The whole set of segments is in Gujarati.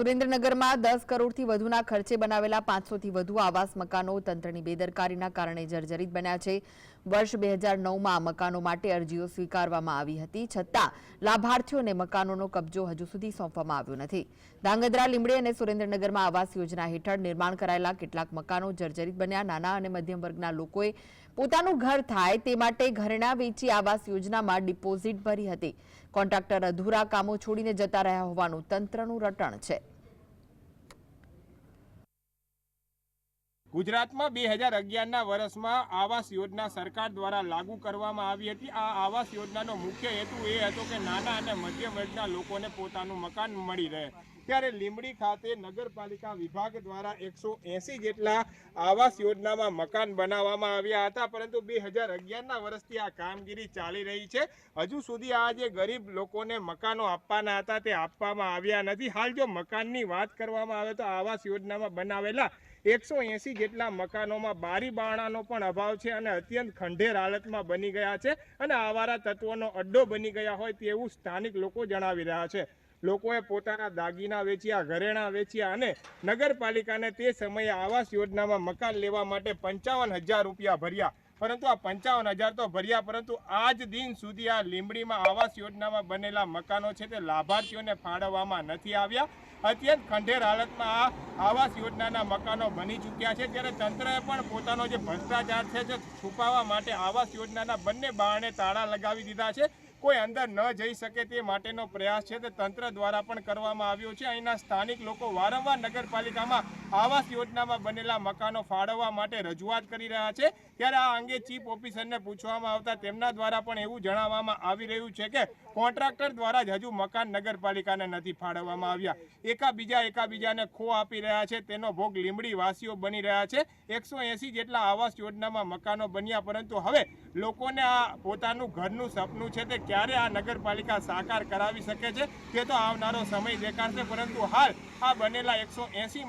સુરેન્દ્રનગરમાં દસ કરોડથી વધુના ખર્ચે બનાવેલા પાંચસોથી વધુ આવાસ મકાનો તંત્રની બેદરકારીના કારણે જર્જરિત બન્યા છે. વર્ષ બે હજાર નવમાં મકાનો માટે અરજીઓ સ્વીકારવામાં આવી હતી, છતાં લાભાર્થીઓને મકાનોનો કબજો હજુ સુધી સોંપવામાં આવ્યો નથી. ધાંગધ્રા લીમડી અને સુરેન્દ્રનગરમાં આવાસ યોજના હેઠળ નિર્માણ કરાયેલા કેટલાક મકાનો જર્જરિત બન્યા. નાના અને મધ્યમ વર્ગના લોકોએ પોતાનું ઘર થાય તે માટે ઘરેણાં વેચી આવાસ યોજનામાં ડિપોઝિટ ભરી હતી. કોન્ટ્રાક્ટર અધૂરા કામો છોડીને જતા રહ્યા હોવાનું તંત્રનું રટણ છે. ગુજરાતમાં બે હજાર અગિયારના વર્ષમાં આવાસ યોજના સરકાર દ્વારા લાગુ કરવામાં આવી હતી. આ આવાસ યોજનાનો મુખ્ય હેતુ એ હતો કે નાના અને મધ્યમ વર્ગના લોકોને પોતાનું મકાન મળી રહે. ત્યારે લીંબડી ખાતે નગરપાલિકા વિભાગ દ્વારા એકસો જેટલા આવાસ યોજનામાં મકાન બનાવવામાં આવ્યા હતા. પરંતુ બે હજાર અગિયારના વર્ષથી આ કામગીરી ચાલી રહી છે. હજુ સુધી આ જે ગરીબ લોકોને મકાનો આપવાના હતા તે આપવામાં આવ્યા નથી. હાલ જો મકાનની વાત કરવામાં આવે તો આવાસ યોજનામાં બનાવેલા એકસો એંસી જેટલા મકાનોમાં બારી બારણાનો પણ અભાવ છે અને અત્યંત ખંડેર હાલતમાં બની ગયા છે અને આવારા તત્વોનો અડ્ડો બની ગયા હોય તેવું સ્થાનિક લોકો જણાવી રહ્યા છે. લોકોએ પોતાના દાગીના વેચ્યા, ઘરેણાં વેચ્યા અને નગરપાલિકાને તે સમયે આવાસ યોજનામાં મકાન લેવા માટે પંચાવન હજાર રૂપિયા ભર્યા. પરંતુ આ પંચાવન હજાર તો ભર્યા, પરંતુ આજ દિન સુધી આ લીંબડીમાં આવાસ યોજનામાં બનેલા મકાનો છે તે લાભાર્થીઓને ફાળવવામાં નથી આવ્યા. અત્યંત ખંડેર હાલતમાં આ આવાસ યોજનાના મકાનો બની ચૂક્યા છે. ત્યારે તંત્રએ પણ પોતાનો જે ભ્રષ્ટાચાર છે તે છુપાવવા માટે આવાસ યોજનાના બંને બારણે તાળા લગાવી દીધા છે. કોઈ અંદર ન જઈ શકે તે માટેનો પ્રયાસ છે. તે તંત્ર દ્વારા પણ કરવામાં આવ્યો છે. અહીંના સ્થાનિક લોકો વારંવાર નગરપાલિકામાં આવાસ યોજનામાં બનેલા મકાનો ફાળવવા માટે રજૂઆત કરી રહ્યા છે. ત્યારે આ અંગે ચીફ ઓફિસરને પૂછવામાં આવતા તેમના દ્વારા પણ એવું જણાવવામાં આવી રહ્યું છે કે કોન્ટ્રાક્ટર દ્વારા જ હજુ મકાન નગરપાલિકાને નથી ફાળવવામાં આવ્યા. એકાબીજા એકાબીજાને ખો આપી રહ્યા છે. તેનો ભોગ લીમડી વાસીઓ બની રહ્યા છે. એકસો જેટલા આવાસ યોજનામાં મકાનો બન્યા, પરંતુ હવે લોકોને આ પોતાનું ઘરનું સપનું છે તે ક્યારે આ નગરપાલિકા સાકાર કરાવી શકે છે? તે તો આવનારો સમય દેખાડશે, પરંતુ હાલ આ બનેલા એકસો એંસી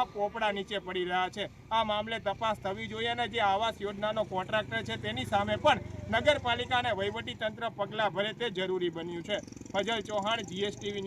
મકાનોમાં પોપડા નીચે પડી રહ્યા છે. આ મામલે તપાસ થવી જોઈએ અને જે આવાસ યોજનાનો કોન્ટ્રાક્ટર છે તેની સામે પણ નગરપાલિકા અને વહીવટી તંત્ર પગલાં ભરે તે જરૂરી બન્યું છે. ફજલ ચૌહાણ જીએસટીવી